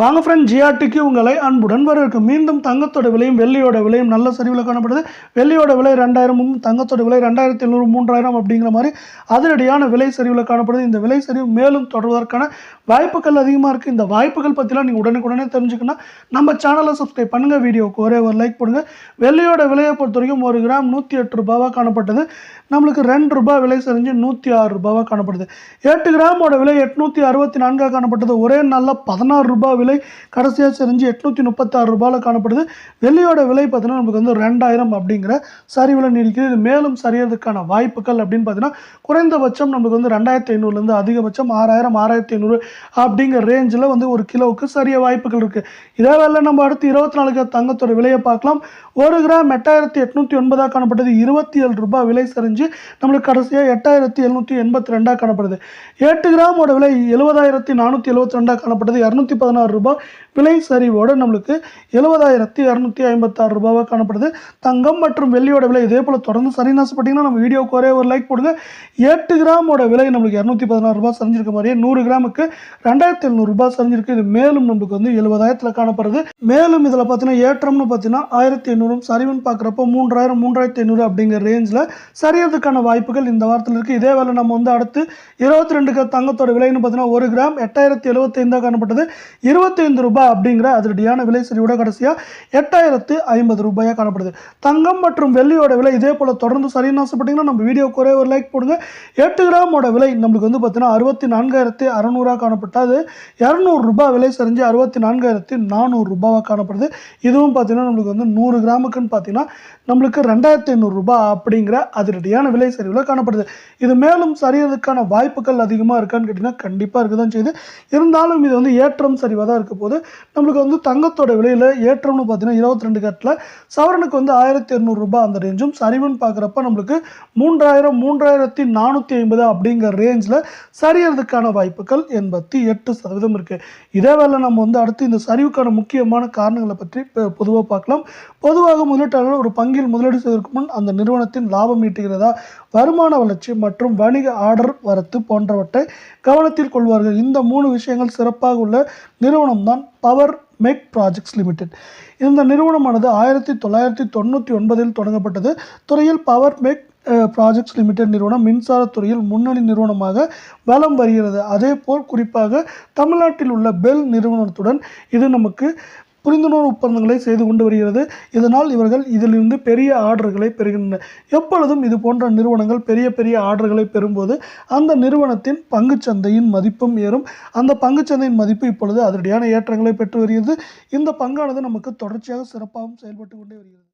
வாங்க ஃப்ரெண்ட் ஜிஆர்டிக்கு உங்களை அன்புடன் வரவேற்கு மீண்டும் தங்கத்தோட விலையும் வெள்ளியோட விலையும் நல்ல சரிவில் காணப்படுது. வெள்ளியோட விலை ரெண்டாயிரமும் தங்கத்தோட விலை ரெண்டாயிரத்தி எழுநூறு மூன்றாயிரம் அப்படிங்கிற மாதிரி அதிரடியான விலை சரிவில் காணப்படுது. இந்த விலை சரிவு மேலும் தொடர்வதற்கான வாய்ப்புகள் அதிகமாக இருக்குது இந்த வாய்ப்புகள் பற்றிலாம் நீங்கள் உடனுக்குடனே தெரிஞ்சுக்கணும் நம்ம சேனலை சப்ஸ்கிரைப் பண்ணுங்கள் வீடியோக்கு ஒரே ஒரு லைக் போடுங்க. வெள்ளியோட விலையை பொறுத்த வரைக்கும் ஒரு கிராம் நூற்றி எட்டு ரூபாவாக காணப்பட்டது. நம்மளுக்கு ரெண்டு ரூபாய் விலை சரிஞ்சு நூற்றி ஆறு ரூபாவாக காணப்படுது. எட்டு கிராமோட விலை எட்நூற்றி அறுபத்தி நான்காக காணப்பட்டது. ஒரே நாளில் பதினாறு ரூபாய் விலை கடைசியாக செஞ்சு எட்நூற்றி முப்பத்தாறு ரூபாயில் காணப்படுது. வெள்ளியோட விலை பார்த்தீங்கன்னா நமக்கு வந்து ரெண்டாயிரம் அப்படிங்கிற சரிவில் நீடிக்குது. இது மேலும் சரியறதுக்கான வாய்ப்புகள் அப்படின்னு பார்த்தீங்கன்னா குறைந்தபட்சம் நமக்கு வந்து ரெண்டாயிரத்தி ஐநூறுலேருந்து அதிகபட்சம் ஆறாயிரம் ஆறாயிரத்தி ஐநூறு அப்படிங்கிற ரேஞ்சில் வந்து ஒரு கிலோவுக்கு சரிய வாய்ப்புகள் இருக்குது இதே வேலை நம்ம அடுத்து இருபத்தி நாலுக்கு தங்கத்தோட விலையை பார்க்கலாம். ஒரு கிராம் எட்டாயிரத்தி எட்நூற்றி ஒன்பதாக காணப்பட்டது இருபத்தி ஏழு ரூபாய் விலை சரிஞ்சு நம்மளுக்கு கடைசியாக எட்டாயிரத்தி எழுநூற்றி எண்பத்தி ரெண்டாக காணப்படுது. எட்டு கிராமோட விலை எழுபதாயிரத்தி நானூற்றி எழுபத்தி ரெண்டாக காணப்பட்டது இரநூத்தி பதினாறு ரூபாய் விலை சரிவோடு நம்மளுக்கு எழுபதாயிரத்தி இரநூத்தி ஐம்பத்தாறு ரூபாவாக காணப்படுது. தங்கம் மற்றும் வெள்ளியோட விலை இதே போல் தொடர்ந்து சரின்னு ஆசைப்பட்டீங்கன்னா நம்ம வீடியோக்கு ஒரே ஒரு லைக் போடுங்க. எட்டு கிராமோட விலை நம்மளுக்கு இரநூத்தி பதினாறு ரூபாய் சரிஞ்சிருக்க மாதிரியே நூறு கிராமுக்கு ரெண்டாயிரத்தி எழுநூறு ரூபாய் சரிஞ்சிருக்கு. இது மேலும் நம்மளுக்கு வந்து எழுபதாயிரத்தில் காணப்படுது. மேலும் இதில் பார்த்தீங்கன்னா ஏற்றம்னு பார்த்தீங்கன்னா ஆயிரத்தி எண்ணூறும் சரிவுன்னு பார்க்குறப்போ மூன்றாயிரம் மூன்றாயிரத்தி ஐநூறு அப்படிங்கிற ரேஞ்சில் சரியறதுக்கான வாய்ப்புகள் இந்த வாரத்தில் இருக்குது இதே வேலை நம்ம வந்து அடுத்து இருபத்தி ரெண்டு தங்கத்தோட விலைன்னு பார்த்தீங்கன்னா ஒரு கிராம் எட்டாயிரத்தி எழுபத்தைந்தாக காணப்பட்டது. இருபத்தைந்து ரூபாய் அப்படிங்கிற அதிரடியான விலை சரிவோட கடைசியாக எட்டாயிரத்து ஐம்பது ரூபாயாக காணப்படுது. தங்கம் மற்றும் வெள்ளியோட விலை இதே போல் தொடர்ந்து சரின்னு ஆசைப்பட்டீங்கன்னா நம்ம வீடியோ குறைய ஒரு லைக் போடுங்க. எட்டு கிராமோட விலை நம்மளுக்கு வந்து பார்த்தீங்கன்னா அறுபத்தி நான்காயிரத்தி அறநூறாக காணப்பட்டது. இரநூறு விலை சரிஞ்சு அறுபத்தி நான்காயிரத்தி நானூறு ரூபாவாக காணப்படுது. இதுவும் பார்த்தீங்கன்னா நம்மளுக்கு வந்து நூறு கிராமுக்குன்னு பார்த்தீங்கன்னா நம்மளுக்கு ரெண்டாயிரத்தி ஐநூறுரூபா அப்படிங்கிற அதிரடியான விலை சரிவில் காணப்படுது. இது மேலும் சரியறதுக்கான வாய்ப்புகள் அதிகமாக இருக்கான்னு கேட்டிங்கன்னா கண்டிப்பாக இருக்க தான் செய்யுது. இருந்தாலும் இது வந்து ஏற்றம் சரிவாக தான் இருக்க போது நம்மளுக்கு வந்து தங்கத்தோட விலையில் ஏற்றம்னு பார்த்தீங்கன்னா இருபத்தி ரெண்டு கட்டில் சவரனுக்கு வந்து ஆயிரத்தி இரநூறுபா அந்த ரேஞ்சும் சரிவுன்னு பார்க்குறப்ப நம்மளுக்கு மூன்றாயிரம் மூன்றாயிரத்தி நானூற்றி ஐம்பது அப்படிங்கிற ரேஞ்சில் சரியறதுக்கான வாய்ப்புகள் எண்பத்தி எட்டு சதவீதம் இருக்குது இதே வேலை நம்ம வந்து அடுத்து இந்த சரிவுக்கான முக்கியமான காரணங்களை பற்றி பொதுவாக பார்க்கலாம். பொதுவாக முதலீட்டாளர்கள் ஒரு பங்கில் முதலீடு செய்வதற்கு முன் அந்த நிறுவனத்தின் லாபம் ஈட்டுகிறதா வருமான வளர்ச்சி மற்றும் வணிக ஆர்டர் வரத்து போன்றவற்றை கவனத்தில் கொள்வார்கள். இந்த மூணு விஷயங்கள் சிறப்பாக உள்ள நிறுவனம் தான் பவர் மெக் ப்ராஜெக்ட்ஸ் லிமிடெட் இந்த நிறுவனமானது ஆயிரத்தி தொள்ளாயிரத்தி தொண்ணூற்றி ஒன்பதில் தொடங்கப்பட்டது. துறையில் பவர் மெக் ப்ராஜெக்ட்ஸ் லிமிடெட் நிறுவனம் மின்சாரத்துறையில் முன்னணி நிறுவனமாக வலம் வருகிறது. அதே போல் குறிப்பாக தமிழ்நாட்டில் உள்ள பெல் நிறுவனத்துடன் இது நமக்கு புரிந்துணர்வு ஒப்பந்தங்களை செய்து கொண்டு வருகிறது. இதனால் இவர்கள் இதிலிருந்து பெரிய ஆர்டர்களை பெறுகின்றனர். எப்பொழுதும் இது போன்ற நிறுவனங்கள் பெரிய பெரிய ஆர்டர்களை பெறும்போது அந்த நிறுவனத்தின் பங்குச்சந்தையின் மதிப்பும் ஏறும். அந்த பங்குச்சந்தையின் மதிப்பு இப்பொழுது அதிரடியான ஏற்றங்களை பெற்று வருகிறது. இந்த பங்கானது நமக்கு தொடர்ச்சியாக சிறப்பாகவும் செயல்பட்டு கொண்டே வருகிறது.